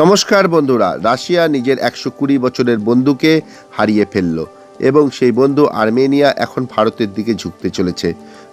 নমস্কার বন্ধুরা, রাশিয়া নিজের একশো কুড়ি বছরের বন্ধুকে হারিয়ে ফেলল এবং সেই বন্ধু আর্মেনিয়া এখন ভারতের দিকে ঝুঁকতে চলেছে।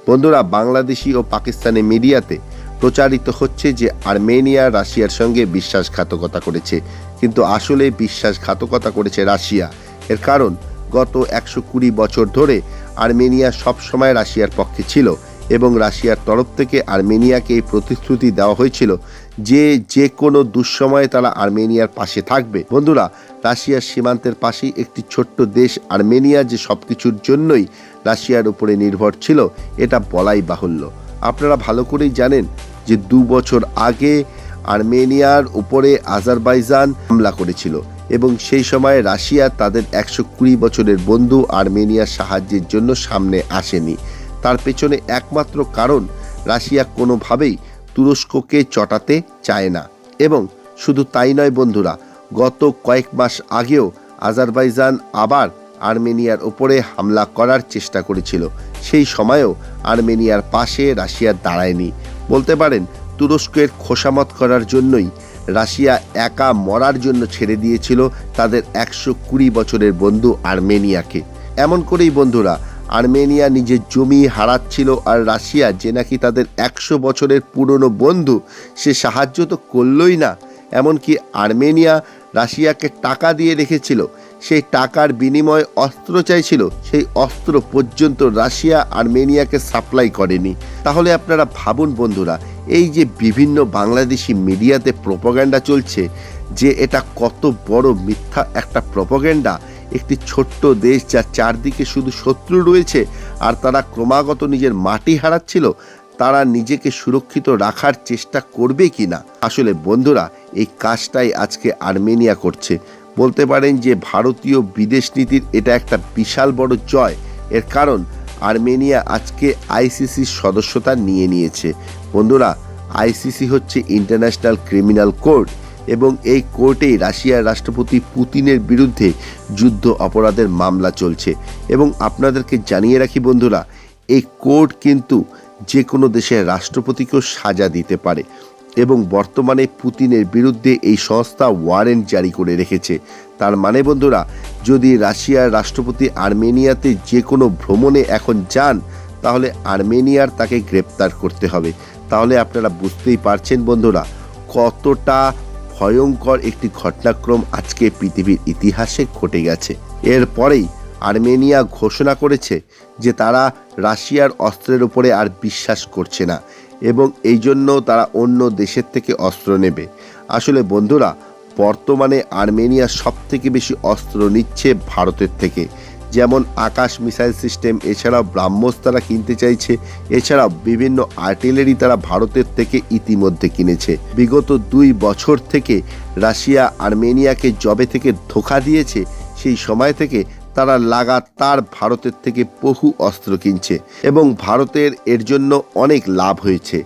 বন্ধুরা, বাংলাদেশি ও পাকিস্তানি মিডিয়াতে প্রচারিত হচ্ছে যে আর্মেনিয়া রাশিয়ার সঙ্গে বিশ্বাসঘাতকতা করেছে। কিন্তু আসলে বিশ্বাসঘাতকতা করেছে রাশিয়া। এর কারণ, গত একশো কুড়ি বছর ধরে আর্মেনিয়া সবসময় রাশিয়ার পক্ষে ছিল এবং রাশিয়ার তরফ থেকে আর্মেনিয়াকে এই প্রতিশ্রুতি দেওয়া হয়েছিল যে যে কোনো দুঃসময়ে তারা আর্মেনিয়ার পাশে থাকবে। বন্ধুরা, রাশিয়ার সীমান্তের পাশেই একটি ছোট্ট দেশ আর্মেনিয়া যে সব কিছুর জন্যই রাশিয়ার উপরে নির্ভর ছিল, এটা বলাই বাহুল্য। আপনারা ভালো করেই জানেন যে দু বছর আগে আর্মেনিয়ার উপরে আজারবাইজান হামলা করেছিল এবং সেই সময় রাশিয়া তাদের একশো কুড়ি বছরের বন্ধু আর্মেনিয়ার সাহায্যের জন্য সামনে আসেনি। তার পেছনে একমাত্র কারণ, রাশিয়া কোনোভাবেই তুরস্ককে চটাতে চায় না। এবং শুধু তাই নয় বন্ধুরা, গত কয়েক মাস আগেও আজারবাইজান আবার আর্মেনিয়ার ওপরে হামলা করার চেষ্টা করেছিল। সেই সময়েও আর্মেনিয়ার পাশে রাশিয়া দাঁড়ায়নি। বলতে পারেন, তুরস্কের খোসামত করার জন্যই রাশিয়া একা মরার জন্য ছেড়ে দিয়েছিল তাদের একশো কুড়ি বছরের বন্ধু আর্মেনিয়াকে। এমন করেই বন্ধুরা আর্মেনিয়া নিজের জমি হারাচ্ছিল আর রাশিয়া, যে নাকি তাদের একশো বছরের পুরনো বন্ধু, সে সাহায্য তো করলই না। এমনকি আর্মেনিয়া রাশিয়াকে টাকা দিয়ে রেখেছিল, সেই টাকার বিনিময়ে অস্ত্র চাইছিল, সেই অস্ত্র পর্যন্ত রাশিয়া আর্মেনিয়াকে সাপ্লাই করেনি। তাহলে আপনারা ভাবুন বন্ধুরা, এই যে বিভিন্ন বাংলাদেশি মিডিয়াতে প্রোপাগ্যান্ডা চলছে, যে এটা কত বড় মিথ্যা একটা প্রোপাগ্যান্ডা একটি ছোট্ট দেশ যার চারদিকে শুধু শত্রু রয়েছে আর তারা ক্রমাগত নিজের মাটি হারাচ্ছিল, তারা নিজেকে সুরক্ষিত রাখার চেষ্টা করবে কি না আসলে বন্ধুরা, এই কাজটাই আজকে আর্মেনিয়া করছে। বলতে পারেন যে ভারতীয় বিদেশ নীতির এটা একটা বিশাল বড় জয়। এর কারণ, আর্মেনিয়া আজকে আইসিসির সদস্যতা নিয়ে নিয়েছে। বন্ধুরা, আইসিসি হচ্ছে ইন্টারন্যাশনাল ক্রিমিনাল কোর্ট। এবং এই কোর্টেই রাশিয়ার রাষ্ট্রপতি পুতিনের বিরুদ্ধে যুদ্ধ অপরাধের মামলা চলছে। এবং আপনাদেরকে জানিয়ে রাখি বন্ধুরা, এই কোর্ট কিন্তু যে কোনো দেশের রাষ্ট্রপতিকেও সাজা দিতে পারে এবং বর্তমানে পুতিনের বিরুদ্ধে এই সংস্থা ওয়ারেন্ট জারি করে রেখেছে। তার মানে বন্ধুরা, যদি রাশিয়ার রাষ্ট্রপতি আর্মেনিয়াতে যে কোনো ভ্রমণে এখন যান, তাহলে আর্মেনিয়ার তাকে গ্রেপ্তার করতে হবে। তাহলে আপনারা বুঝতেই পারছেন বন্ধুরা, কতটা ভয়ঙ্কর একটি ঘটনাক্রম আজকে পৃথিবীর ইতিহাসে ঘটে গেছে। এরপরেই আর্মেনিয়া ঘোষণা করেছে যে তারা রাশিয়ার অস্ত্রের উপরে আর বিশ্বাস করছে না এবং এই জন্য তারা অন্য দেশের থেকে অস্ত্র নেবে। আসলে বন্ধুরা, বর্তমানে আর্মেনিয়া সব থেকে বেশি অস্ত্র নিচ্ছে ভারতের থেকে। যেমন আকাশ মিসাইল সিস্টেম, এছাড়াও ব্রাহ্মস তারা কিনতে চাইছে, এছাড়াও বিভিন্ন আর্টিলারি তারা ভারতের থেকে ইতিমধ্যে কিনেছে। বিগত দুই বছর থেকে রাশিয়া আর্মেনিয়াকে জবে থেকে ধোকা দিয়েছে, সেই সময় থেকে তারা লাগাতার ভারতের থেকে বহু অস্ত্র কিনছে এবং ভারতের এর জন্য অনেক লাভ হয়েছে।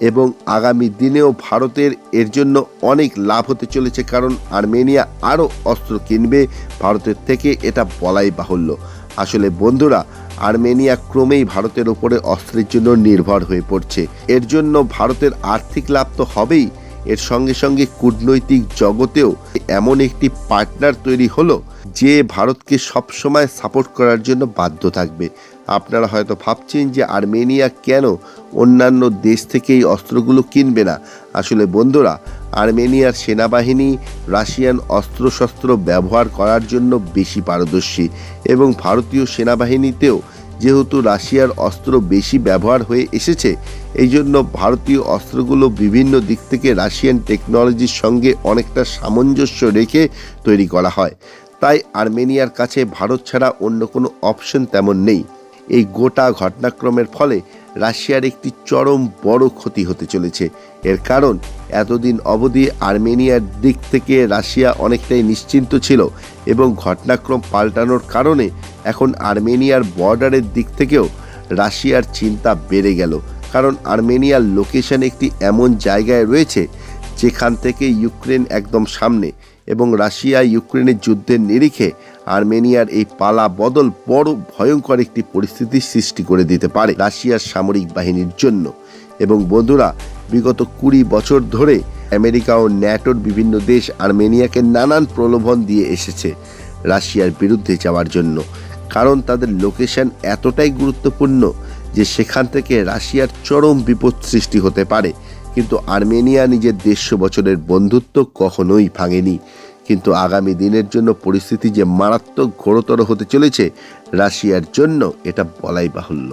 এবং আগামী দিনেও ভারতের এর জন্য অনেক লাভ হতে চলেছে, কারণ আর্মেনিয়া আরও অস্ত্র কিনবে। ভারতের থেকে এটা বলাই বাহুল্য। আসলে বন্ধুরা, আর্মেনিয়া ক্রমেই ভারতের ওপরে অস্ত্রের জন্য নির্ভর হয়ে পড়ছে। এর জন্য ভারতের আর্থিক লাভ তো হবেই। এর সঙ্গে সঙ্গে কূটনৈতিক জগতেও এমন একটি পার্টনার তৈরি হলো, যে ভারতকে সবসময় সাপোর্ট করার জন্য বাধ্য থাকবে। আপনারা হয়তো ভাবছেন যে আর্মেনিয়া কেন অন্যান্য দেশ থেকে এই অস্ত্রগুলো কিনবে না? আসলে বন্ধুরা, আর্মেনিয়ার সেনাবাহিনী রাশিয়ান অস্ত্রশস্ত্র ব্যবহার করার জন্য বেশি পারদর্শী এবং ভারতীয় সেনাবাহিনীতেও যেহেতু রাশিয়ার অস্ত্র বেশি ব্যবহার হয়ে এসেছে এই জন্য ভারতীয় অস্ত্রগুলো বিভিন্ন দিক থেকে রাশিয়ান টেকনোলজির সঙ্গে অনেকটা সামঞ্জস্য রেখে তৈরি করা হয়। তাই আর্মেনিয়ার কাছে ভারত ছাড়া অন্য কোনো অপশন তেমন নেই। এই গোটা ঘটনাক্রমের ফলে রাশিয়ার একটি চরম বড় ক্ষতি হতে চলেছে। এর কারণ, এতদিন অবধি আর্মেনিয়ার দিক থেকে রাশিয়া অনেকটাই নিশ্চিন্ত ছিল এবং ঘটনাক্রম পাল্টানোর কারণে এখন আর্মেনিয়ার বর্ডারের দিক থেকেও রাশিয়ার চিন্তা বেড়ে গেল। কারণ আর্মেনিয়ার লোকেশন একটি এমন জায়গায় রয়েছে, যেখান থেকে ইউক্রেন একদম সামনে। এবং রাশিয়া ইউক্রেনের যুদ্ধের নিরিখে আর্মেনিয়ার এই পালা বদল বড় ভয়ঙ্কর একটি পরিস্থিতির সৃষ্টি করে দিতে পারে রাশিয়ার সামরিক বাহিনীর জন্য। এবং বন্ধুরা, বিগত কুড়ি বছর ধরে আমেরিকা ও ন্যাটোর বিভিন্ন দেশ আর্মেনিয়াকে নানান প্রলোভন দিয়ে এসেছে রাশিয়ার বিরুদ্ধে যাওয়ার জন্য। কারণ তাদের লোকেশন এতটাই গুরুত্বপূর্ণ যে সেখান থেকে রাশিয়ার চরম বিপদ সৃষ্টি হতে পারে। কিন্তু আর্মেনিয়া নিজের দেড়শো বছরের বন্ধুত্ব কখনোই ভাঙেনি। কিন্তু আগামী দিনের জন্য পরিস্থিতি যে মারাত্মক ঘোরতর হতে চলেছে, রাশিয়ার জন্য এটা বলাই বাহুল্য।